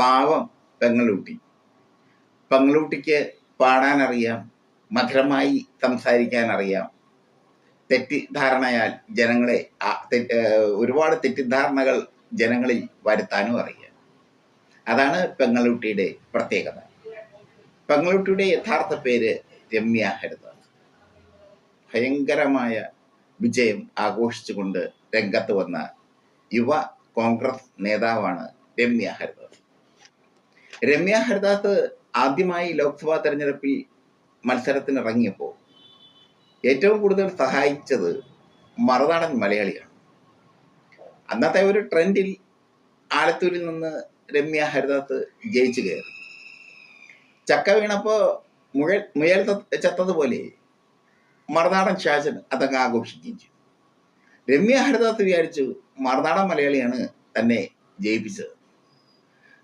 പാവം പെങ്ങളൂട്ടി പെങ്ങളൂട്ടിക്ക് പാടാനറിയാം മധുരമായി സംസാരിക്കാൻ അറിയാം തെറ്റിദ്ധാരണയാൽ ജനങ്ങളെ ഒരുപാട് തെറ്റിദ്ധാരണകൾ ജനങ്ങളിൽ വരുത്താനും അറിയാം. അതാണ് പെങ്ങളൂട്ടിയുടെ പ്രത്യേകത. പെങ്ങളൂട്ടിയുടെ യഥാർത്ഥ പേര് രമ്യ ഹരിദാസ്. ഭയങ്കരമായ വിജയം ആഘോഷിച്ചുകൊണ്ട് രംഗത്ത് വന്ന യുവ കോൺഗ്രസ് നേതാവാണ് രമ്യ ഹരിദാസ്. രമ്യ ഹരിദാസ് ആദ്യമായി ലോക്സഭാ തെരഞ്ഞെടുപ്പിൽ മത്സരത്തിന് ഇറങ്ങിയപ്പോൾ ഏറ്റവും കൂടുതൽ സഹായിച്ചത് മറുനാടൻ മലയാളിയാണ്. അന്നത്തെ ഒരു ട്രെൻഡിൽ ആലത്തൂരിൽ നിന്ന് രമ്യ ഹരിദാസ് ജയിച്ചു കയറി. ചക്ക വീണപ്പോ മുയൽ ചത്തതുപോലെ മറുനാടൻ ഷാജൻ അതങ്ങ് ആഘോഷിക്കുകയും ചെയ്തു. രമ്യ ഹരിദാസ് വിചാരിച്ചു മറുനാടൻ മലയാളിയാണ് തന്നെ ജയിപ്പിച്ചത്.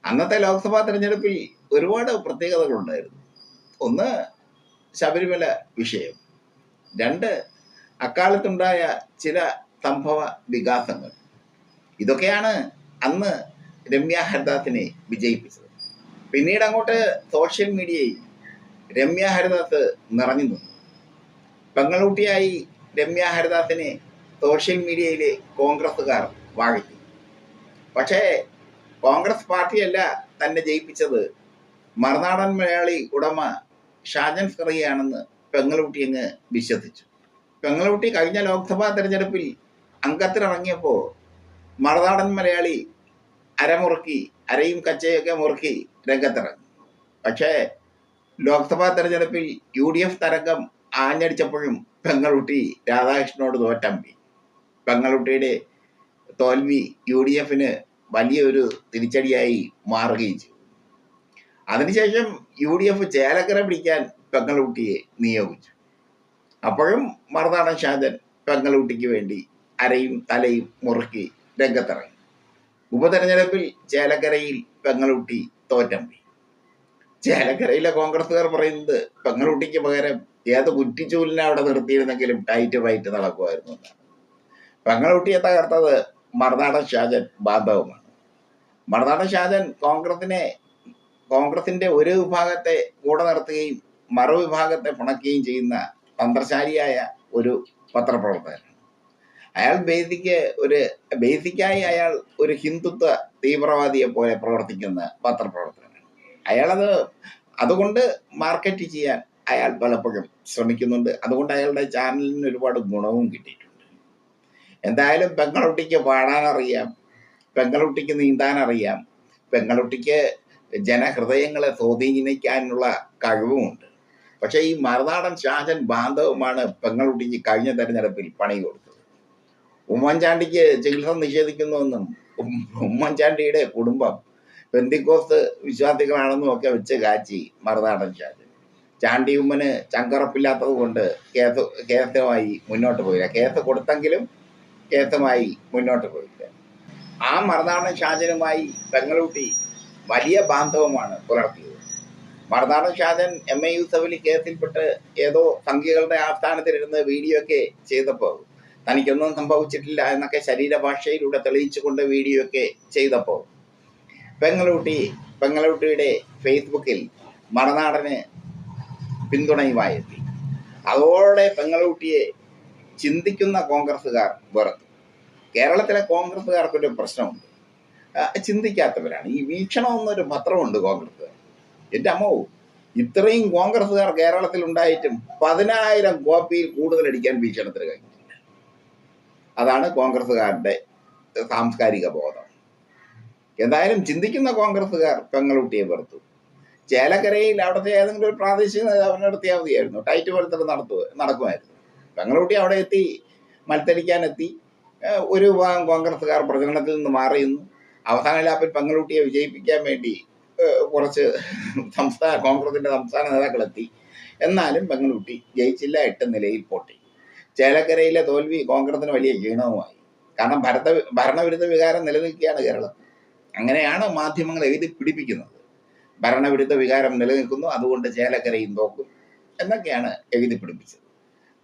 അന്നത്തെ ലോക്സഭാ തെരഞ്ഞെടുപ്പിൽ ഒരുപാട് പ്രത്യേകതകളുണ്ടായിരുന്നു. ഒന്ന് ശബരിമല വിഷയം. രണ്ട് അക്കാലത്തുണ്ടായ ചില സംഭവ വികാസങ്ങൾ. ഇതൊക്കെയാണ് അന്ന് രമ്യ ഹരിദാസിനെ വിജയിപ്പിച്ചത്. പിന്നീട് അങ്ങോട്ട് സോഷ്യൽ മീഡിയയിൽ രമ്യ ഹരിദാസ് നിറഞ്ഞു നിന്നു. പെങ്ങളൂട്ടിയായി രമ്യ ഹരിദാസിനെ സോഷ്യൽ മീഡിയയിലെ കോൺഗ്രസ്സുകാർ വാഴ്ത്തി. പക്ഷേ കോൺഗ്രസ് പാർട്ടിയല്ല തന്നെ ജയിപ്പിച്ചത്. മറുനാടൻ മലയാളി ഉടമ ഷാജൻ ഫെറിയാണെന്ന് പെങ്ങളുട്ടി അങ്ങ് വിശ്വസിച്ചു. പെങ്ങളുട്ടി കഴിഞ്ഞ ലോക്സഭാ തെരഞ്ഞെടുപ്പിൽ അംഗത്തിനിറങ്ങിയപ്പോൾ മറുനാടൻ മലയാളി അരമുറുക്കി അരയും കച്ചയൊക്കെ മുറുക്കി രംഗത്തിറങ്ങി. പക്ഷേ ലോക്സഭാ തെരഞ്ഞെടുപ്പിൽ യു ഡി എഫ് തരംഗം ആഞ്ഞടിച്ചപ്പോഴും പെങ്ങളുട്ടി രാധാകൃഷ്ണനോട് തോറ്റമ്പി. പെങ്ങളുട്ടിയുടെ തോൽവി യു ഡി എഫിന് വലിയൊരു തിരിച്ചടിയായി മാറുകയും ചെയ്തു. അതിനുശേഷം യു ഡി എഫ് ചേലക്കര പിടിക്കാൻ പെങ്ങളൂട്ടിയെ നിയോഗിച്ചു. അപ്പോഴും മറുനാടൻ ഷാജൻ പെങ്ങളൂട്ടിക്ക് വേണ്ടി അരയും തലയും മുറുക്കി രംഗത്തിറങ്ങി. ഉപതെരഞ്ഞെടുപ്പിൽ ചേലക്കരയിൽ പെങ്ങളൂട്ടി തോറ്റമ്പി ചേലക്കരയിലെ കോൺഗ്രസ്സുകാർ പറയുന്നത് പെങ്ങളൂട്ടിക്ക് പകരം ഏത് കുറ്റിച്ചൂലിനെ അവിടെ നിർത്തിയിരുന്നെങ്കിലും ടൈറ്റ് വൈറ്റ് നടക്കുമായിരുന്നു പെങ്ങളൂട്ടിയെ തകർത്തത് മറുനാടൻ ഷാജൻ ബാന്ധവമാണ്. മറുനാടൻ ഷാജൻ കോൺഗ്രസിനെ കോൺഗ്രസിന്റെ ഒരു വിഭാഗത്തെ കൂടെ നിർത്തുകയും മറുവിഭാഗത്തെ പിണക്കുകയും ചെയ്യുന്ന തന്ത്രശാലിയായ ഒരു പത്രപ്രവർത്തകനാണ്. അയാൾ ബേസിക്ക് ഒരു ബേസിക്കായി അയാൾ ഒരു ഹിന്ദുത്വ തീവ്രവാദിയെ പോലെ പ്രവർത്തിക്കുന്ന പത്രപ്രവർത്തകനാണ്. അയാളത് അതുകൊണ്ട് മാർക്കറ്റ് ചെയ്യാൻ അയാൾ പലപ്പോഴും ശ്രമിക്കുന്നുണ്ട്. അതുകൊണ്ട് അയാളുടെ ചാനലിന് ഒരുപാട് ഗുണവും കിട്ടിയിട്ടുണ്ട്. എന്തായാലും പെങ്ങളുട്ടിക്ക് പാടാനറിയാം പെങ്ങളുട്ടിക്ക് നീന്താൻ അറിയാം പെങ്ങളുട്ടിക്ക് ജനഹൃദയങ്ങളെ സ്വാധീനിക്കാനുള്ള കഴിവുമുണ്ട്. പക്ഷേ ഈ മറുനാടൻ ഷാജൻ ബാന്ധവുമാണ് പെങ്ങളുട്ടിക്ക് കഴിഞ്ഞ തെരഞ്ഞെടുപ്പിൽ പണി കൊടുത്തത്. ഉമ്മൻചാണ്ടിക്ക് ചികിത്സ നിഷേധിക്കുന്നുവെന്നും ഉമ്മൻചാണ്ടിയുടെ കുടുംബം പെന്തിക്കോസ് വിശ്വാസികളാണെന്നും ഒക്കെ വെച്ച് കാച്ചി മറുനാടൻ ഷാജൻ ചാണ്ടി ഉമ്മന് ചങ്കറപ്പില്ലാത്തത് കൊണ്ട് കേസ് കേസുമായി മുന്നോട്ട് പോയില്ല. കേസ് കൊടുത്തെങ്കിലും കേസുമായി മുന്നോട്ട് പോയില്ല. ആ മറുനാടൻ ഷാജനുമായി തങ്ങളുട്ടി വലിയ ബാന്ധവമാണ് പുലർത്തിയത്. മറുനാടൻ ഷാജൻ എം എ യൂസഫലി കേസിൽപ്പെട്ട് ഏതോ സംഖ്യകളുടെ ആസ്ഥാനത്തിലിരുന്ന് വീഡിയോ ഒക്കെ ചെയ്തപ്പോൾ തനിക്കൊന്നും സംഭവിച്ചിട്ടില്ല എന്നൊക്കെ ശരീരഭാഷയിലൂടെ തെളിയിച്ചുകൊണ്ട് വീഡിയോ ഒക്കെ ചെയ്തപ്പോൾ പെങ്ങളൂട്ടി പെങ്ങളൂട്ടിയുടെ ഫേസ്ബുക്കിൽ മറുനാടന് പിന്തുണയുമായി എത്തി അതോടെ പെങ്ങളൂട്ടിയെ ചിന്തിക്കുന്ന കോൺഗ്രസ്സുകാർ വെറുത്തു. കേരളത്തിലെ കോൺഗ്രസ്സുകാർക്കൊരു പ്രശ്നമുണ്ട്. ചിന്തിക്കാത്തവരാണ്. ഈ വീക്ഷണം എന്നൊരു പത്രമുണ്ട് കോൺഗ്രസ്സുകാർ. എന്റെ അമ്മോ ഇത്രയും കോൺഗ്രസ്സുകാർ കേരളത്തിൽ ഉണ്ടായിട്ടും പതിനായിരം കോപ്പിയിൽ കൂടുതൽ അടിക്കാൻ വീക്ഷണത്തിന് കഴിഞ്ഞിട്ടില്ല. അതാണ് കോൺഗ്രസ്സുകാരുടെ സാംസ്കാരിക ബോധം. എന്തായാലും ചിന്തിക്കുന്ന കോൺഗ്രസ്സുകാർ പെങ്ങളുട്ടിയെ വെറുത്തു. ചേലക്കരയിൽ അവിടുത്തെ ഏതെങ്കിലും ഒരു പ്രാദേശിക നേതാവിനെ നടത്തിയാൽ മതിയായിരുന്നു. ടൈറ്റ് മത്സരം നടത്തു നടക്കുമായിരുന്നു. പെങ്ങളൂട്ടി അവിടെ എത്തി ഏഹ് ഒരു വിഭാഗം കോൺഗ്രസ്സുകാർ പ്രചരണത്തിൽ നിന്ന് മാറിയുന്നു അവസാന ലാപ്പിൽ പെങ്ങളൂട്ടിയെ വിജയിപ്പിക്കാൻ വേണ്ടി കുറച്ച് സംസ്ഥാന കോൺഗ്രസിന്റെ സംസ്ഥാന നേതാക്കൾ എത്തി എന്നാലും പെങ്ങളൂട്ടി ജയിച്ചില്ല എട്ട് നിലയിൽ പൊട്ടി. ചേലക്കരയിലെ തോൽവി കോൺഗ്രസിന് വലിയ ക്ഷീണവുമായി. കാരണം ഭരത ഭരണവിരുദ്ധ വികാരം നിലനിൽക്കുകയാണ് കേരളത്തിൽ. അങ്ങനെയാണ് മാധ്യമങ്ങൾ എഴുതി പിടിപ്പിക്കുന്നത്. ഭരണവിരുദ്ധ വികാരം നിലനിൽക്കുന്നു അതുകൊണ്ട് ചേലക്കരയും തോക്കും എന്നൊക്കെയാണ് എഴുതി പിടിപ്പിച്ചത്.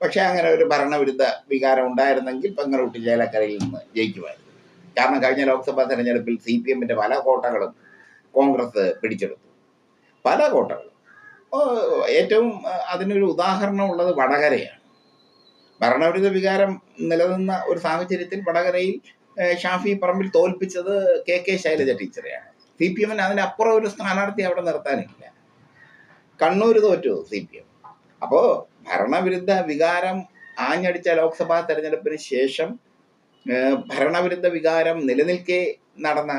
പക്ഷെ അങ്ങനെ ഒരു ഭരണവിരുദ്ധ വികാരം ഉണ്ടായിരുന്നെങ്കിൽ പെങ്ങളൂട്ടി ചേലക്കരയിൽ നിന്ന് ജയിക്കുമായിരുന്നു. കാരണം കഴിഞ്ഞ ലോക്സഭാ തെരഞ്ഞെടുപ്പിൽ സി പി എമ്മിന്റെ പല കോട്ടകളും കോൺഗ്രസ് പിടിച്ചെടുത്തു. പല കോട്ടകളും. ഏറ്റവും അതിനൊരു ഉദാഹരണം ഉള്ളത് വടകരയാണ്. ഭരണവിരുദ്ധ വികാരം നിലനിന്ന ഒരു സാഹചര്യത്തിൽ വടകരയിൽ ഷാഫി പറമ്പിൽ തോൽപ്പിച്ചത് കെ കെ ശൈലജ ടീച്ചറെയാണ്. സി പി എമ്മിന് അതിനപ്പുറം ഒരു സ്ഥാനാർത്ഥി അവിടെ നിർത്താനില്ല. കണ്ണൂർ തോറ്റു സി പി എം. അപ്പോൾ ഭരണവിരുദ്ധ വികാരം ആഞ്ഞടിച്ച ലോക്സഭാ തെരഞ്ഞെടുപ്പിന് ശേഷം ഭരണവിരുദ്ധ വികാരം നിലനിൽക്കെ നടന്ന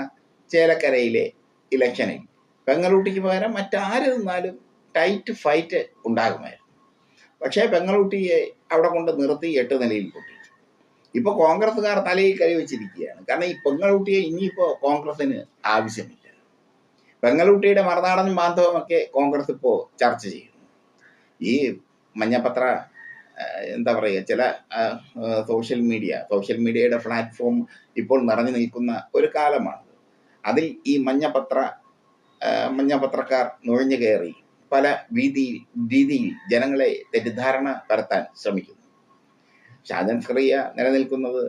ചേലക്കരയിലെ ഇലക്ഷനിൽ. പെങ്ങളൂട്ടിക്ക് പകരം മറ്റാര് നിന്നാലും ടൈറ്റ് ഫൈറ്റ് ഉണ്ടാകുമായിരുന്നു. പക്ഷേ പെങ്ങളൂട്ടിയെ അവിടെ കൊണ്ട് നിർത്തി എട്ട് നിലയിൽ പൊട്ടി. ഇപ്പൊ കോൺഗ്രസ്സുകാർ തലയിൽ കൈ വെച്ചിരിക്കുകയാണ്. കാരണം ഈ പെങ്ങളൂട്ടിയെ ഇനിയിപ്പോ കോൺഗ്രസിന് ആവശ്യമില്ല. പെങ്ങളൂട്ടിയുടെ മറുനാടനും ബാന്ധവമൊക്കെ കോൺഗ്രസ് ഇപ്പോൾ ചർച്ച ചെയ്യുന്നു. ഈ മഞ്ഞപ്പത്ര ആ, എന്താ പറയുക ചില സോഷ്യൽ മീഡിയ സോഷ്യൽ മീഡിയയുടെ പ്ലാറ്റ്ഫോം ഇപ്പോൾ നിറഞ്ഞു നിൽക്കുന്ന ഒരു കാലമാണ്. അതിൽ ഈ മഞ്ഞപത്ര മഞ്ഞപത്രക്കാർ നുഴഞ്ഞു കയറി പല വീതിയിൽ രീതിയിൽ ജനങ്ങളെ തെറ്റിദ്ധാരണ പരത്താൻ ശ്രമിക്കുന്നു. ഷാജൻ സ്ക്രിയ നിലനിൽക്കുന്നത്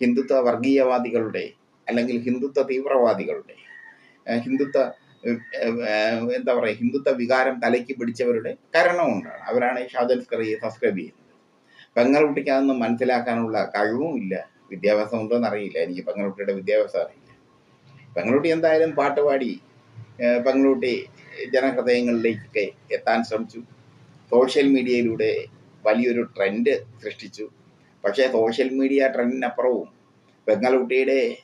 ഹിന്ദുത്വ വർഗീയവാദികളുടെ അല്ലെങ്കിൽ ഹിന്ദുത്വ തീവ്രവാദികളുടെ ഹിന്ദുത്വ എന്താ പറയുക ഹിന്ദുത്വ വികാരം തലയ്ക്ക് പിടിച്ചവരുടെ കരണം കൊണ്ടാണ്. അവരാണ് ഈ ഷാജൻ സ്കറിയെ സബ്സ്ക്രൈബ് ചെയ്യുന്നത്. പെങ്ങൾകുട്ടിക്ക് അതൊന്നും മനസ്സിലാക്കാനുള്ള കഴിവും ഇല്ല. വിദ്യാഭ്യാസം ഉണ്ടോയെന്ന് അറിയില്ല. എനിക്ക് പെങ്ങളുട്ടിയുടെ വിദ്യാഭ്യാസം അറിയില്ല. പെങ്ങളുട്ടി എന്തായാലും പാട്ടുപാടി പെങ്ങൾകുട്ടി ജനഹൃദയങ്ങളിലേക്കൊക്കെ എത്താൻ ശ്രമിച്ചു. സോഷ്യൽ മീഡിയയിലൂടെ വലിയൊരു ട്രെൻഡ് സൃഷ്ടിച്ചു. പക്ഷേ സോഷ്യൽ മീഡിയ ട്രെൻഡിനപ്പുറവും പെങ്ങളുട്ടിയുടെ ഏഹ്,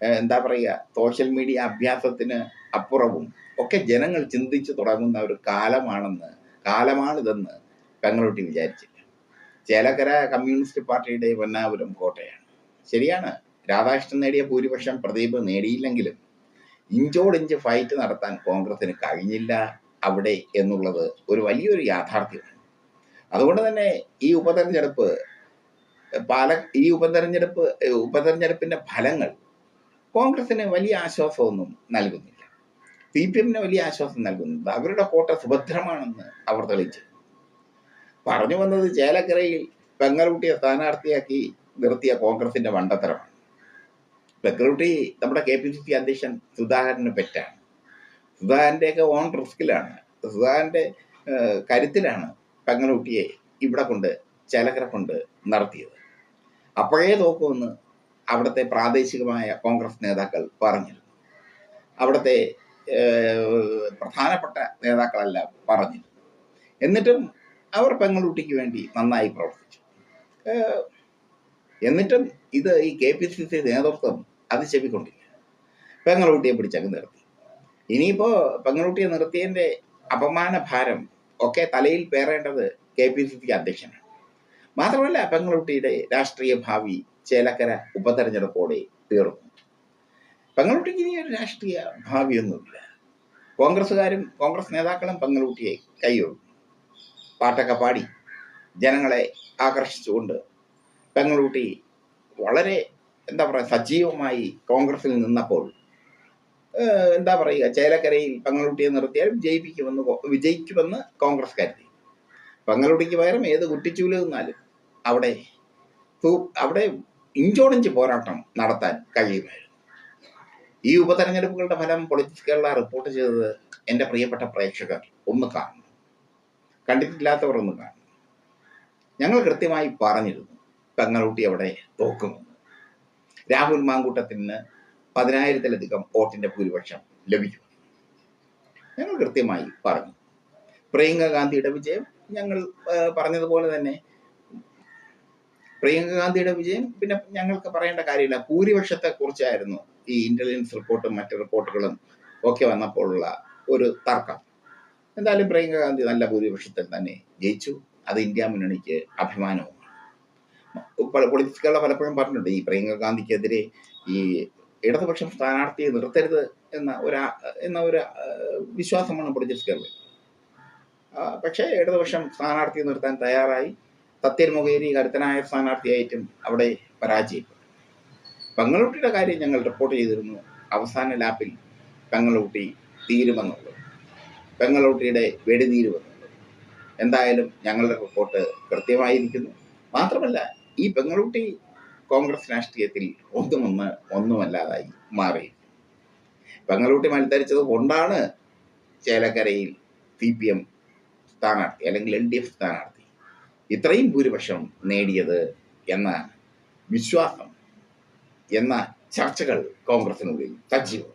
എന്താ പറയുക സോഷ്യൽ മീഡിയ അഭ്യാസത്തിന് അപ്പുറവും ഒക്കെ ജനങ്ങൾ ചിന്തിച്ചു തുടങ്ങുന്ന ഒരു കാലമാണെന്ന് കാലമാണിതെന്ന് പെങ്ങളുട്ടി വിചാരിച്ചില്ല ചേലക്കര കമ്മ്യൂണിസ്റ്റ് പാർട്ടിയുടെ പൊന്നാപുരം കോട്ടയാണ്. ശരിയാണ്. രാധാകൃഷ്ണൻ നേടിയ ഭൂരിപക്ഷം പ്രദീപ് നേടിയില്ലെങ്കിലും ഇഞ്ചോടിഞ്ച് ഫൈറ്റ് നടത്താൻ കോൺഗ്രസിന് കഴിഞ്ഞില്ല അവിടെ എന്നുള്ളത് ഒരു വലിയൊരു യാഥാർത്ഥ്യമാണ്. അതുകൊണ്ട് തന്നെ ഈ ഉപതെരഞ്ഞെടുപ്പ് പാല ഈ ഉപതെരഞ്ഞെടുപ്പ് ഉപതെരഞ്ഞെടുപ്പിന്റെ ഫലങ്ങൾ കോൺഗ്രസിന് വലിയ ആശ്വാസമൊന്നും നൽകുന്നില്ല. സി പി എമ്മിന് വലിയ ആശ്വാസം നൽകുന്നുണ്ട് അവരുടെ കോട്ട സുഭദ്രമാണെന്ന് അവർ തെളിയിച്ചു. പറഞ്ഞു വന്നത് ചേലക്കരയിൽ പെങ്ങലൂട്ടിയെ സ്ഥാനാർത്ഥിയാക്കി നിർത്തിയ കോൺഗ്രസിന്റെ മണ്ടത്തരമാണ്. പെങ്ങലൂട്ടി നമ്മുടെ കെ പി സി സി അധ്യക്ഷൻ സുധാകരന് പെറ്റാണ്. സുധാകരന്റെയൊക്കെ ഓൺ റിസ്കിലാണ്. സുധാകരന്റെ ഏഹ്, കരുത്തിലാണ് പെങ്ങലൂട്ടിയെ ഇവിടെ കൊണ്ട് ചേലക്കര കൊണ്ട് നടത്തിയത്. അപ്പോഴേ നോക്കുമെന്ന് അവിടുത്തെ പ്രാദേശികമായ കോൺഗ്രസ് നേതാക്കൾ പറഞ്ഞിരുന്നു. അവിടുത്തെ പ്രധാനപ്പെട്ട നേതാക്കളെല്ലാം പറഞ്ഞിരുന്നു. എന്നിട്ടും അവർ പെങ്ങളൂട്ടിക്ക് വേണ്ടി നന്നായി പ്രവർത്തിച്ചു. എന്നിട്ടും ഇത് ഈ കെ പി സി സി നേതൃത്വം അത് ചെവിക്കൊണ്ടില്ല പെങ്ങളൂട്ടിയെ പിടിച്ചങ്ങ് നിർത്തി. ഇനിയിപ്പോ പെങ്ങളൂട്ടിയെ നിർത്തിയതിന്റെ അപമാന ഭാരം ഒക്കെ തലയിൽ പേറേണ്ടത് കെ പി സി സി അധ്യക്ഷനാണ്. മാത്രമല്ല പെങ്ങളൂട്ടിയുടെ രാഷ്ട്രീയ ഭാവി ചേലക്കര ഉപതെരഞ്ഞെടുപ്പോടെ തീർന്നു. പെങ്ങളൂട്ടിക്ക് ഇനി ഒരു രാഷ്ട്രീയ ഭാവിയൊന്നുമില്ല. കോൺഗ്രസ്സുകാരും കോൺഗ്രസ് നേതാക്കളും പെങ്ങളൂട്ടിയെ കൈയൊഴും പാട്ടൊക്കെ പാടി ജനങ്ങളെ ആകർഷിച്ചുകൊണ്ട് പെങ്ങളൂട്ടി വളരെ എന്താ പറയുക സജീവമായി കോൺഗ്രസിൽ നിന്നപ്പോൾ എന്താ പറയുക ചേലക്കരയിൽ പെങ്ങളൂട്ടിയെ നിർത്തിയാൽ വിജയിപ്പിക്കുമെന്ന് വിജയിക്കുമെന്ന് കോൺഗ്രസ് കരുതി. പെങ്ങളൂട്ടിക്ക് പകരം ഏത് കുട്ടിച്ചൂൽ നിന്നാലും അവിടെ അവിടെ ഇഞ്ചോടിഞ്ച് പോരാട്ടം നടത്താൻ കഴിയുമായിരുന്നു. ഈ ഉപതെരഞ്ഞെടുപ്പുകളുടെ ഫലം പൊളിറ്റിക്സ് കേരള റിപ്പോർട്ട് ചെയ്തത് എന്റെ പ്രിയപ്പെട്ട പ്രേക്ഷകർ ഒന്ന് കാണണം. കണ്ടിട്ടില്ലാത്തവർ ഒന്ന് കാണണം. ഞങ്ങൾ കൃത്യമായി പറഞ്ഞിരുന്നു പെങ്ങളൂട്ടി അവിടെ തോക്കുമെന്ന്. രാഹുൽ മാങ്കൂട്ടത്തിന് പതിനായിരത്തിലധികം വോട്ടിന്റെ ഭൂരിപക്ഷം ലഭിച്ചു ഞങ്ങൾ കൃത്യമായി പറഞ്ഞു. പ്രിയങ്ക ഗാന്ധിയുടെ വിജയം ഞങ്ങൾ പറഞ്ഞതുപോലെ തന്നെ പ്രിയങ്ക ഗാന്ധിയുടെ വിജയം പിന്നെ ഞങ്ങൾക്ക് പറയേണ്ട കാര്യമില്ല. ഭൂരിപക്ഷത്തെ കുറിച്ചായിരുന്നു ഈ ഇന്റലിജൻസ് റിപ്പോർട്ടും മറ്റു റിപ്പോർട്ടുകളും ഒക്കെ വന്നപ്പോഴുള്ള ഒരു തർക്കം. എന്തായാലും പ്രിയങ്ക ഗാന്ധി നല്ല ഭൂരിപക്ഷത്തിൽ തന്നെ ജയിച്ചു. അത് ഇന്ത്യ മുന്നണിക്ക് അഭിമാനവുമാണ്. പൊളിറ്റിക്സുകളെ പലപ്പോഴും പറഞ്ഞിട്ടുണ്ട് ഈ പ്രിയങ്ക ഗാന്ധിക്കെതിരെ ഈ ഇടതുപക്ഷം സ്ഥാനാർത്ഥിയെ നിർത്തരുത് എന്ന ഒരു എന്ന ഒരു വിശ്വാസമാണ് പൊളിറ്റിക്സുകളിൽ പക്ഷേ ഇടതുപക്ഷം സ്ഥാനാർത്ഥിയെ നിർത്താൻ തയ്യാറായി. സത്യൻ മുഖേരി കരുത്തനായ സ്ഥാനാർത്ഥിയായിട്ടും അവിടെ പരാജയപ്പെട്ടു. പെങ്ങളൂട്ടിയുടെ കാര്യം ഞങ്ങൾ റിപ്പോർട്ട് ചെയ്തിരുന്നു. അവസാന ലാപ്പിൽ പെങ്ങളൂട്ടി തീരുമെന്നുള്ളത്. പെങ്ങളൂട്ടിയുടെ വെടിതീരുമെന്നുള്ളത് എന്തായാലും ഞങ്ങളുടെ റിപ്പോർട്ട് കൃത്യമായിരിക്കുന്നു. മാത്രമല്ല ഈ പെങ്ങളൂട്ടി കോൺഗ്രസ് രാഷ്ട്രീയത്തിൽ ഒന്നുമൊന്ന് ഒന്നുമല്ലാതായി മാറി. പെങ്ങളൂട്ടി മത്സരിച്ചത് കൊണ്ടാണ് ചേലക്കരയിൽ സി പി എം സ്ഥാനാർത്ഥി അല്ലെങ്കിൽ എൽ ഡി എഫ് സ്ഥാനാർത്ഥി ഇത്രയും ഭൂരിപക്ഷം നേടിയത് എന്ന വിശ്വാസം എന്ന ചർച്ചകൾ കോൺഗ്രസിനുള്ളിൽ സജീവം